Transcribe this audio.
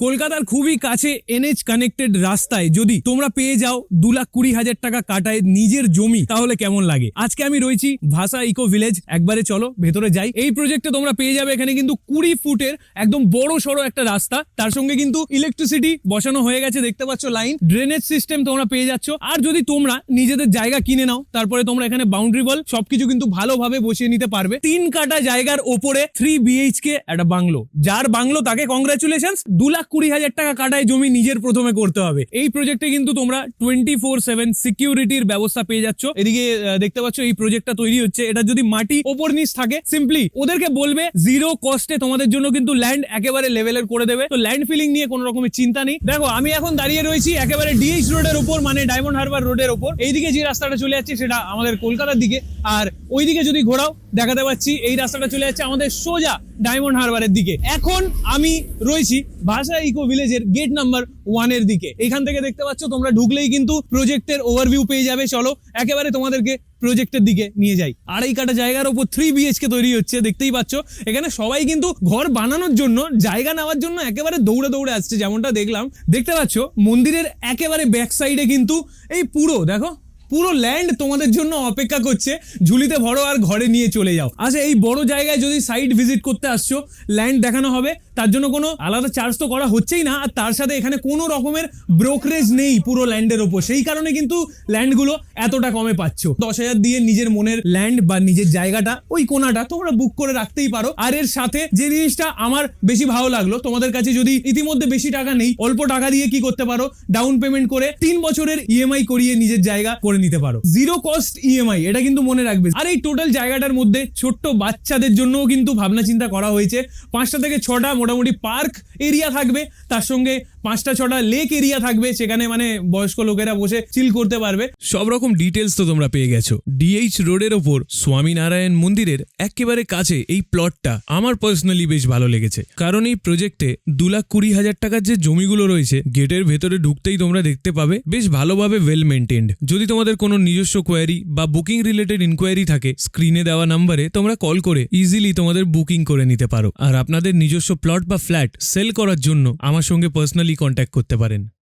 কলকাতার খুবই কাছে এনএচ কানেক্টেড রাস্তায় যদি তোমরা পেয়ে যাও দু লাখ কুড়ি হাজার টাকা কাটায় নিজের জমি, তাহলে কেমন লাগে? আজকে আমি রয়েছি ভাষা ইকো ভিলেজ একবারে চলো, ভেতরে যাই। এই প্রজেক্টে তোমরা পেয়ে যাবে এখানে কিন্তু কুড়ি ফুটের একদম বড় সড়ো একটা রাস্তা। তার সঙ্গে কিন্তু ইলেকট্রিসিটি বসানো হয়ে গেছে, দেখতে পাচ্ছ লাইন ড্রেনেজ সিস্টেম তোমরা পেয়ে যাচ্ছ। আর যদি তোমরা নিজেদের জায়গা কিনে নাও, তারপরে তোমরা এখানে বাউন্ডারি বল সবকিছু কিন্তু ভালোভাবে বসিয়ে নিতে পারবে। তিন কাটা জায়গার ওপরে থ্রি বিএইচকে একটা বাংলো। যার বাংলো তাকে কংগ্রাচুলেশন দু লাখ কুড়ি হাজার টাকা কাটায় জমি নিজের প্রথমে করতে হবে। এই প্রজেক্টে কিন্তু তোমরা টোয়েন্টি ফোর সেভেন সিকিউরিটির ব্যবস্থা পেয়ে যাচ্ছ। এদিকে দেখতে পাচ্ছ এই প্রজেক্টটা তৈরি হচ্ছে। এটা যদি মাটি ওপর নিচ থাকে সিম্পলি ওদেরকে বলবে জিরো কস্টে তোমাদের জন্য কিন্তু ল্যান্ড একেবারে লেভেলের করে দেবে। তো ল্যান্ড ফিলিং নিয়ে কোনো রকমের চিন্তা নেই। দেখো, আমি এখন দাঁড়িয়ে রয়েছি একেবারে ডিএইচ রোডের উপর মানে ডায়মন্ড হারবার রোডের উপর। এইদিকে যে রাস্তাটা চলে যাচ্ছে, সেটা আমাদের কলকাতার দিকে। আর ওইদিকে যদি ঘোরাও দেখাতে পাচ্ছি। এই রাস্তাটা চলে যাচ্ছে আমাদের সোজা ডায়মন্ড হারবারের দিকে। এখন আমি রয়েছি ভাষা ইকো ভিলেজের গেট নাম্বার ওয়ানের দিকে। এখান থেকে দেখতে পাচ্ছ, তোমরা ঢুকলেই কিন্তু প্রজেক্টের ওভারভিউ পেয়ে যাবে। চলো, একেবারে তোমাদেরকে প্রজেক্টের দিকে নিয়ে যাই। আড়াই কাটা জায়গার উপর থ্রি বিএচকে তৈরি হচ্ছে, দেখতেই পাচ্ছ। এখানে সবাই কিন্তু ঘর বানানোর জন্য, জায়গা নেওয়ার জন্য একেবারে দৌড়ে দৌড়ে আসছে, যেমনটা দেখলাম। দেখতে পাচ্ছ, মন্দিরের একেবারে ব্যাক সাইডে কিন্তু এই পুরো, দেখো পুরো ল্যান্ড তোমাদের জন্য অপেক্ষা করছে। ঝুলিতে ভরো আর ঘরে নিয়ে চলে যাও। আচ্ছা এই বড় জায়গায় যদি সাইট ভিজিট করতে আসছো ল্যান্ড দেখানো হবে। তার জন্য কোনো আলাদা চার্জ তো করা হচ্ছেই না। আর তার সাথে এখানে কোনো রকমের ব্রোকারেজ নেই পুরো ল্যান্ডের ওপর সেই কারণে কিন্তু ল্যান্ডগুলো এতটা কমে পাচ্ছ। দশ হাজার দিয়ে নিজের মনের ল্যান্ড বা নিজের জায়গাটা, ওই কোনাটা তোমরা বুক করে রাখতেই পারো। আর এর সাথে যে জিনিসটা আমার বেশি ভালো লাগল, তোমাদের কাছে যদি ইতিমধ্যে বেশি টাকা নেই, অল্প টাকা দিয়ে কি করতে পারো? ডাউন পেমেন্ট করে তিন বছরের ইএমআই করিয়ে নিজের জায়গা করে নিতে পারো। জিরো কস্ট ইএমআই এটা কিন্তু মনে রাখবে। আর এই টোটাল জায়গাটার মধ্যে ছোট্ট বাচ্চাদের জন্যও কিন্তু ভাবনা চিন্তা করা হয়েছে। পাঁচটা থেকে ছটা মোটামুটি পার্ক এরিয়া থাকবে। তার সঙ্গে পাঁচটা, ছটা লেক এরিয়া থাকবে, সেখানে মানে বয়স্ক লোকেরা বসে চিল করতে পারবে। সব রকম ডিটেলস তো তোমরা পেয়ে গেছো। ডিএইচ রোডের ওপর স্বামীনারায়ণ মন্দিরের একেবারে কাছে এই প্লটটা আমার পার্সোনালি বেশ ভালো লেগেছে। কারণ এই প্রজেক্টে দু লাখ কুড়ি হাজার টাকার যে জমিগুলো রয়েছে গেটের ভেতরে ঢুকতেই তোমরা দেখতে পাবে, বেশ ভালোভাবে ওয়েল মেনটেন্ড যদি তোমাদের কোনো নিজস্ব কোয়ারি বা বুকিং রিলেটেড ইনকোয়ারি থাকে স্ক্রিনে দেওয়া নাম্বারে তোমরা কল করে ইজিলি তোমাদের বুকিং করে নিতে পারো। আর আপনাদের নিজস্ব প্লট বা ফ্ল্যাট সেল করার জন্য আমার সঙ্গে পার্সোনালি কন্ট্যাক্ট করতে পারেন।